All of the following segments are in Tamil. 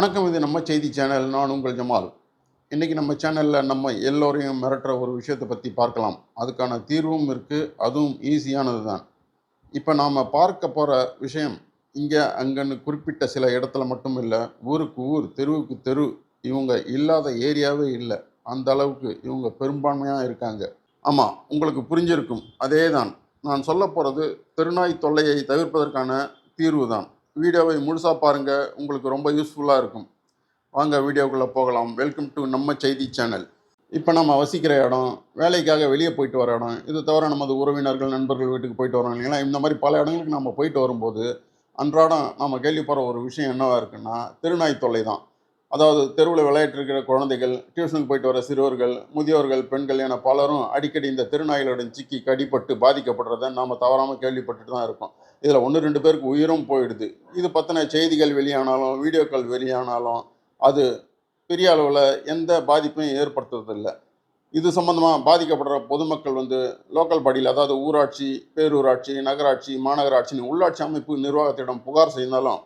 வணக்கம் இது நம்ம செய்தி சேனல். நான் உங்கள் ஜமால். இன்றைக்கி நம்ம சேனலில் நம்ம எல்லோரையும் மிரட்டுற ஒரு விஷயத்தை பற்றி பார்க்கலாம். அதுக்கான தீர்வும் இருக்குது அதுவும் ஈஸியானது தான். இப்போ நாம் பார்க்க போகிற விஷயம் இங்கே அங்கன்னு குறிப்பிட்ட சில இடத்துல மட்டும் இல்லை ஊருக்கு ஊர் தெருவுக்கு தெரு இவங்க இல்லாத ஏரியாவே இல்லை. அந்த அளவுக்கு இவங்க பெரும்பான்மையாக இருக்காங்க. ஆமாம் உங்களுக்கு புரிஞ்சிருக்கும். அதே தான் நான் சொல்ல போகிறது தெருநாய் தொல்லையை தவிர்ப்பதற்கான தீர்வு தான். வீடியோவை முழுசாக பாருங்கள் உங்களுக்கு ரொம்ப யூஸ்ஃபுல்லாக இருக்கும். வாங்க வீடியோக்குள்ளே போகலாம். வெல்கம் டு நம்ம செய்தி சேனல் இப்போ நம்ம வசிக்கிற இடம் வேலைக்காக வெளியே போயிட்டு வர இடம் இது தவிர நமது உறவினர்கள் நண்பர்கள் வீட்டுக்கு போயிட்டு வரோம் இல்லைங்களா? இந்த மாதிரி பல இடங்களுக்கு நம்ம போயிட்டு வரும்போது அன்றாடம் நம்ம கேள்விப்படுற ஒரு விஷயம் என்னவாக இருக்குன்னா தெருநாய் தொல்லை தான். அதாவது தெருவில் விளையாட்டு இருக்கிற குழந்தைகள் டியூஷனுக்கு போயிட்டு வர சிறுவர்கள் முதியோர்கள் பெண்கள் என பலரும் அடிக்கடி இந்த திருநாய்களுடன் சிக்கி கடிப்பட்டு பாதிக்கப்படுறதை நாம் தவறாமல் கேள்விப்பட்டுட்டு தான் இருக்கோம். இதில் ஒன்று ரெண்டு பேருக்கு உயிரும் போயிடுது. இது பற்றின செய்திகள் வெளியானாலும் வீடியோக்கள் வெளியானாலும் அது பெரிய அளவில் எந்த பாதிப்பையும் ஏற்படுத்துறதில்லை. இது சம்மந்தமாக பாதிக்கப்படுற பொதுமக்கள் வந்து லோக்கல் பாடியில் அதாவது ஊராட்சி பேரூராட்சி நகராட்சி மாநகராட்சின்னு உள்ளாட்சி அமைப்பு நிர்வாகத்திடம் புகார் செய்தாலும்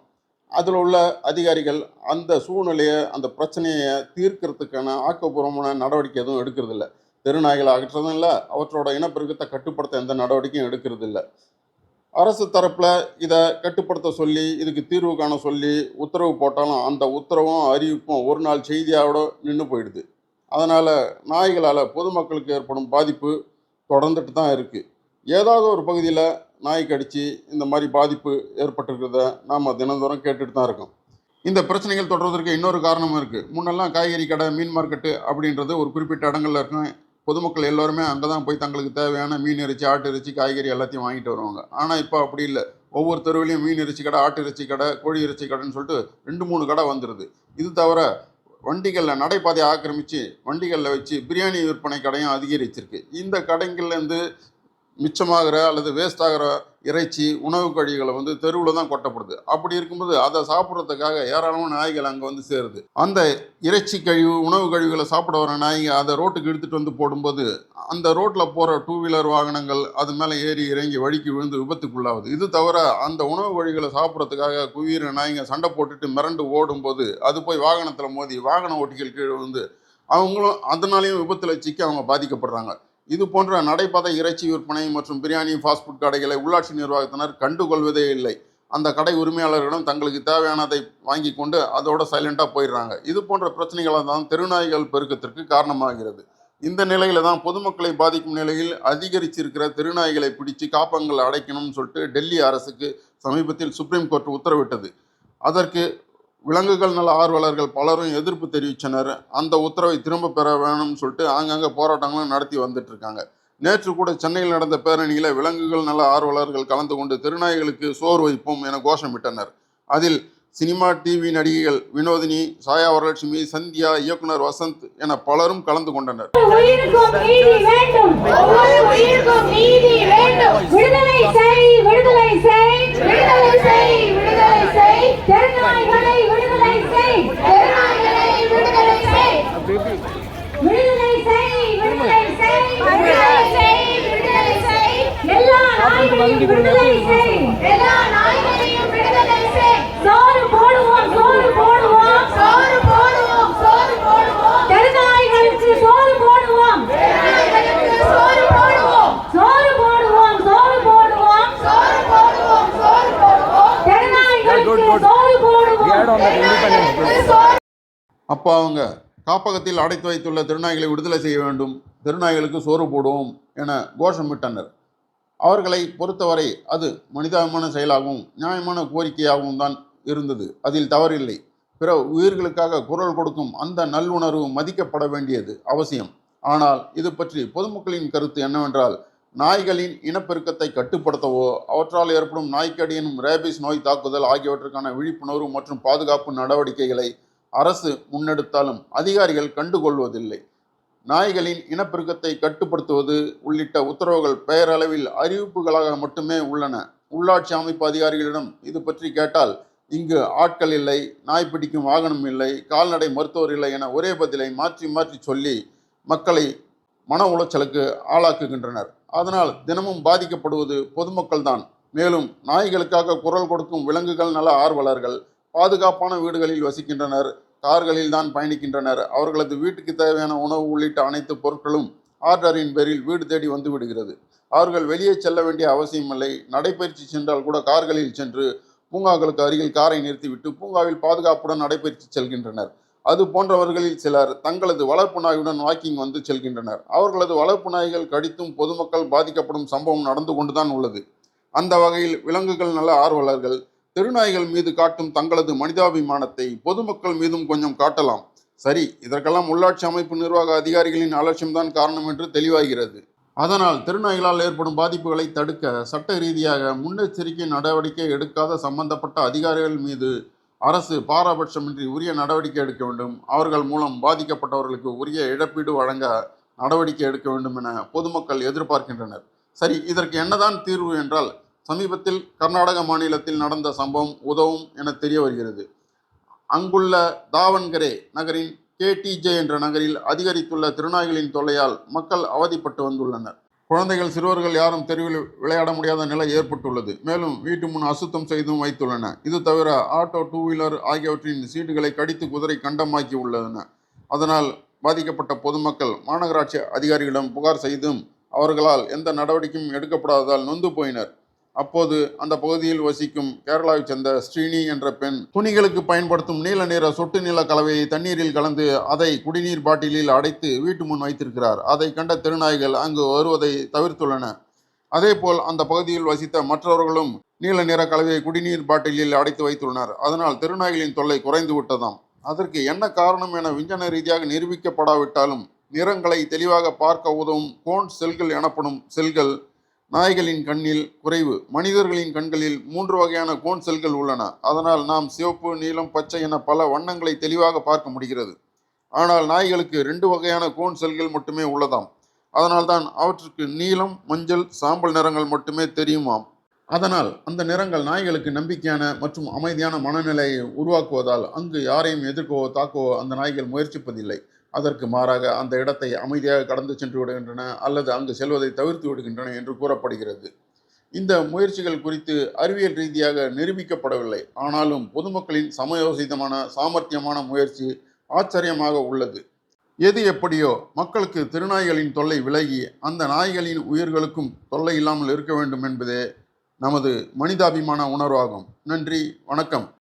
அதில் உள்ள அதிகாரிகள் அந்த சூழ்நிலையை அந்த பிரச்சனையை தீர்க்கிறதுக்கான ஆக்கப்பூர்வமான நடவடிக்கை எதுவும் எடுக்கிறதில்ல. தெருநாய்களை அகற்றதும் இல்லை அவற்றோட இனப்பெருக்கத்தை கட்டுப்படுத்த எந்த நடவடிக்கையும் எடுக்கிறதில்ல. அரசு தரப்பில் இதை கட்டுப்படுத்த சொல்லி இதுக்கு தீர்வு காண சொல்லி உத்தரவு போட்டாலும் அந்த உத்தரவும் அறிவிப்பும் ஒரு நாள் செய்தியாவோட நின்று போயிடுது. அதனால் நாய்களால் பொதுமக்களுக்கு ஏற்படும் பாதிப்பு தொடர்ந்துட்டு தான் இருக்குது ஏதாவது ஒரு பகுதியில் நாய் கடிச்சு இந்த மாதிரி பாதிப்பு ஏற்பட்டிருக்கிறத நாம் தினந்தோறும் கேட்டுட்டு தான் இருக்கோம். இந்த பிரச்சனைகள் தொடர்வதற்கு இன்னொரு காரணமும் இருக்குது முன்னெல்லாம் காய்கறி கடை மீன் மார்க்கெட்டு அப்படின்றது ஒரு குறிப்பிட்ட இடங்களில் இருக்கும். பொதுமக்கள் எல்லோருமே அங்கே தான் போய் தங்களுக்கு தேவையான மீன் இறைச்சி ஆட்டு இறைச்சி காய்கறி எல்லாத்தையும் வாங்கிட்டு வருவாங்க. ஆனால் இப்போ அப்படி இல்லை. ஒவ்வொரு தெருவிலையும் மீன் இறைச்சி கடை ஆட்டு இறைச்சி கடை கோழி இறைச்சி கடைன்னு சொல்லிட்டு ரெண்டு மூணு கடை வந்துடுது இது தவிர வண்டிகளில் நடைபாதையை ஆக்கிரமித்து வண்டிகளில் வச்சு பிரியாணி விற்பனை கடையும் அதிகரிச்சிருக்கு. இந்த கடைங்கள்லேருந்து மிச்சமாகிற அல்லது வேஸ்ட் ஆகிற இறைச்சி உணவு கழிவுகளை வந்து தெருவில் தான் கொட்டப்படுது. அப்படி இருக்கும்போது அதை சாப்பிட்றதுக்காக ஏராளமான நாய்கள் அங்கே வந்து சேருது. அந்த இறைச்சி கழிவு உணவு கழிவுகளை சாப்பிட வர நாய்ங்க அதை ரோட்டுக்கு எடுத்துகிட்டு வந்து போடும்போது அந்த ரோட்டில் போகிற டூ வீலர் வாகனங்கள் அது மேலே ஏறி இறங்கி வழிக்கு விழுந்து விபத்துக்குள்ளாகுது. இது தவிர அந்த உணவு வழிகளை சாப்பிட்றதுக்காக குவியிற நாய்ங்க சண்டை போட்டுட்டு மிரண்டு ஓடும்போது அது போய் வாகனத்தில் மோதி வாகன ஓட்டிகள் கீழே வந்து அவங்களும் அதனாலேயும் விபத்தில் சிக்கி அவங்க பாதிக்கப்படுறாங்க. இது போன்ற நடைபாதை இறைச்சி விற்பனை மற்றும் பிரியாணி ஃபாஸ்ட் ஃபுட் கடைகளை உள்ளாட்சி நிர்வாகத்தினர் கண்டுகொள்வதே இல்லை. அந்த கடை உரிமையாளர்களிடம் தங்களுக்கு தேவையானதை வாங்கி கொண்டு அதோட சைலண்டாக போயிடுறாங்க. இது போன்ற பிரச்சனைகளாக தான் தெருநாய்கள் பெருக்கத்திற்கு காரணமாகிறது. இந்த நிலையில தான் பொதுமக்களை பாதிக்கும் நிலையில் அதிகரிச்சிருக்கிற தெருநாய்களை பிடிச்சு காப்பங்கள் அடைக்கணும்னு சொல்லிட்டு டெல்லி அரசுக்கு சமீபத்தில் சுப்ரீம் கோர்ட் உத்தரவிட்டது. அதற்கு விலங்குகள் நல ஆர்வலர்கள் பலரும் எதிர்ப்பு தெரிவித்தனர். அந்த உத்தரவை திரும்ப பெற வேணும்னு சொல்லிட்டு ஆங்காங்கே போராட்டங்களும் நடத்தி வந்துட்டு இருக்காங்க நேற்று கூட சென்னையில் நடந்த பேரணியில் விலங்குகள் நல ஆர்வலர்கள் கலந்து கொண்டு திருநாய்களுக்கு சோர் வைப்போம் என கோஷமிட்டனர். அதில் சினிமா டிவி நடிகைகள் வினோதினி சாயா வரலட்சுமி சந்தியா இயக்குனர் வசந்த் என பலரும் கலந்து கொண்டனர். உயிருக்கும் நீதி வேண்டும். விடுதலை செய் விடுதலை செய் விடுதலை செய் விடுதலை செய் தெருநாய்களை விடுதலை செய் தெருநாய்களை விடுதலை செய் விடுதலை செய் விடுதலை செய் விடுதலை செய் விடுதலை செய் எல்லா நாய்களையும் விடுதலை கொடுங்க எல்லா நாய்களையும் விடுதலை செய் சோறு போடுவோம் சோறு போடுவோம் சோறு போடுவோம் சோறு போடுவோம் தெருநாய்களுக்கு சோறு போடுவோம் சோறு போடுவோம் சோறு போடுவோம் சோறு போடுவோம் சோறு போடுவோம் சோறு போடுவோம் தெருநாய்களுக்கு சோறு போடுவோம் சோறு அப்போ அவங்க காப்பகத்தில் அடைத்து வைத்துள்ள திருநாய்களை விடுதலை செய்ய வேண்டும். திருநாய்களுக்கு சோறு போடுவோம் என கோஷமிட்டனர். அவர்களை பொறுத்தவரை அது மனிதாபிமான செயலாகவும் நியாயமான கோரிக்கையாகவும் தான் இருந்தது. அதில் தவறில்லை. பிற உயிர்களுக்காக குரல் கொடுக்கும் அந்த நல்லுணர்வு மதிக்கப்பட வேண்டியது அவசியம். ஆனால் இது பற்றி பொதுமக்களின் கருத்து என்னவென்றால் நாய்களின் இனப்பெருக்கத்தை கட்டுப்படுத்தவோ அவற்றால் ஏற்படும் நாய்க்கடியனும் ரேபிஸ் நோய் தாக்குதல் ஆகியவற்றுக்கான விழிப்புணர்வு மற்றும் பாதுகாப்பு நடவடிக்கைகளை அரசு முன்னெடுத்தாலும் அதிகாரிகள் கண்டுகொள்வதில்லை. நாய்களின் இனப்பெருக்கத்தை கட்டுப்படுத்துவது உள்ளிட்ட உத்தரவுகள் பெயரளவில் அறிவிப்புகளாக மட்டுமே உள்ளன. உள்ளாட்சி அமைப்பு அதிகாரிகளிடம் இது பற்றி கேட்டால் இங்கு ஆட்கள் இல்லை நாய் பிடிக்கும் வாகனம் இல்லை கால்நடை மருத்துவர் இல்லை என ஒரே பதிலை மாற்றி மாற்றி சொல்லி மக்களை மன உளைச்சலுக்கு ஆளாக்குகின்றனர். அதனால் தினமும் பாதிக்கப்படுவது பொதுமக்கள் தான் மேலும் நாய்களுக்காக குரல் கொடுக்கும் விலங்குகள் நல ஆர்வலர்கள் பாதுகாப்பான வீடுகளில் வசிக்கின்றனர். கார்களில் தான் பயணிக்கின்றனர். அவர்களது வீட்டுக்கு தேவையான உணவு உள்ளிட்ட அனைத்து பொருட்களும் ஆர்டரின் பேரில் வீடு தேடி வந்து விடுகிறது. அவர்கள் வெளியே செல்ல வேண்டிய அவசியமில்லை நடைபயிற்சி சென்றால் கூட கார்களில் சென்று பூங்காக்களுக்கு அருகில் காரை நிறுத்திவிட்டு பூங்காவில் பாதுகாப்புடன் நடைபயிற்சி செல்கின்றனர். அது போன்றவர்களில் சிலர் தங்களது வளர்ப்பு நாயுடன் வாக்கிங் வந்து செல்கின்றனர். அவர்களது வளர்ப்பு நாய்கள் கடித்தும் பொதுமக்கள் பாதிக்கப்படும் சம்பவம் நடந்து கொண்டுதான் உள்ளது. அந்த வகையில் விலங்குகள் நல்ல ஆர்வலர்கள் தெருநாய்கள் மீது காட்டும் தங்களது மனிதாபிமானத்தை பொதுமக்கள் மீதும் கொஞ்சம் காட்டலாம். சரி இதற்கெல்லாம் உள்ளாட்சி அமைப்பு நிர்வாக அதிகாரிகளின் அலட்சியம்தான் காரணம் என்று தெளிவாகிறது. அதனால் தெருநாய்களால் ஏற்படும் பாதிப்புகளை தடுக்க சட்ட ரீதியாக முன்னெச்சரிக்கை நடவடிக்கை எடுக்காத சம்பந்தப்பட்ட அதிகாரிகள் மீது அரசு பாரபட்சமின்றி உரிய நடவடிக்கை எடுக்க வேண்டும். அவர்கள் மூலம் பாதிக்கப்பட்டவர்களுக்கு உரிய இழப்பீடு வழங்க நடவடிக்கை எடுக்க வேண்டும் என பொதுமக்கள் எதிர்பார்க்கின்றனர். சரி இதற்கு என்னதான் தீர்வு என்றால் சமீபத்தில் கர்நாடக மாநிலத்தில் நடந்த சம்பவம் உதவும் என தெரிய வருகிறது. அங்குள்ள தாவன்கரே நகரின் கேடிஜே என்ற நகரில் அதிகரித்துள்ள திருநாய்களின் தொல்லையால் மக்கள் அவதிப்பட்டு வந்துள்ளனர். குழந்தைகள் சிறுவர்கள் யாரும் தெருவில் விளையாட முடியாத நிலை ஏற்பட்டுள்ளது. மேலும் வீட்டு முன் அசுத்தம் செய்தும் வைத்துள்ளன. இது தவிர ஆட்டோ டூ வீலர் ஆகியவற்றின் சீட்டுகளை கடித்து குதிரை கண்டமாக்கி உள்ளன. அதனால் பாதிக்கப்பட்ட பொதுமக்கள் மாநகராட்சி அதிகாரிகளிடம் புகார் செய்தும் அவர்களால் எந்த நடவடிக்கையும் எடுக்கப்படாததால் நொந்து போயினர். அப்போது அந்த பகுதியில் வசிக்கும் கேரளாவைச் சேர்ந்த ஸ்ரீனி என்ற பெண் துணிகளுக்கு பயன்படுத்தும் நீல நிற சொட்டு நில கலவையை தண்ணீரில் கலந்து அதை குடிநீர் பாட்டிலில் அடைத்து வீட்டு முன் வைத்திருக்கிறார். அதை கண்ட திருநாய்கள் அங்கு வருவதை தவிர்த்துள்ளன. அதேபோல் அந்த பகுதியில் வசித்த மற்றவர்களும் நீல நிற கலவையை குடிநீர் பாட்டிலில் அடைத்து வைத்துள்ளனர். அதனால் திருநாய்களின் தொல்லை குறைந்து விட்டதாம். அதற்கு என்ன காரணம் என விஞ்ஞான ரீதியாக நிரூபிக்கப்படாவிட்டாலும் நிறங்களை தெளிவாக பார்க்க உதவும் கோன் செல்கள் எனப்படும் செல்கள் நாய்களின் கண்ணில் குறைவு மனிதர்களின் கண்களில் மூன்று வகையான கோன் செல்கள் உள்ளன. அதனால் நாம் சிவப்பு நீலம் பச்சை என பல வண்ணங்களை தெளிவாக பார்க்க முடிகிறது. ஆனால் நாய்களுக்கு ரெண்டு வகையான கோன் செல்கள் மட்டுமே உள்ளதாம். அதனால்தான் அவற்றுக்கு நீலம் மஞ்சள் சாம்பல் நிறங்கள் மட்டுமே தெரியுமாம். அதனால் அந்த நிறங்கள் நாய்களுக்கு நம்பிக்கையான மற்றும் அமைதியான மனநிலையை உருவாக்குவதால் அங்கு யாரையும் எதிர்க்கவோ தாக்கவோ அந்த நாய்கள் முயற்சிப்பதில்லை. அதற்கு மாறாக அந்த இடத்தை அமைதியாக கடந்து சென்று விடுகின்றன அல்லது அங்கு செல்வதை தவிர்த்து விடுகின்றன என்று கூறப்படுகிறது. இந்த முயற்சிகள் குறித்து அறிவியல் ரீதியாக நிரூபிக்கப்படவில்லை. ஆனாலும் பொதுமக்களின் சமயோசிதமான சாமர்த்தியமான முயற்சி ஆச்சரியமாக உள்ளது. எது எப்படியோ மக்களுக்கு திருநாய்களின் தொல்லை விலகி அந்த நாய்களின் உயிர்களுக்கும் தொல்லை இல்லாமல் இருக்க வேண்டும் என்பதே நமது மனிதாபிமான உணர்வாகும். நன்றி வணக்கம்.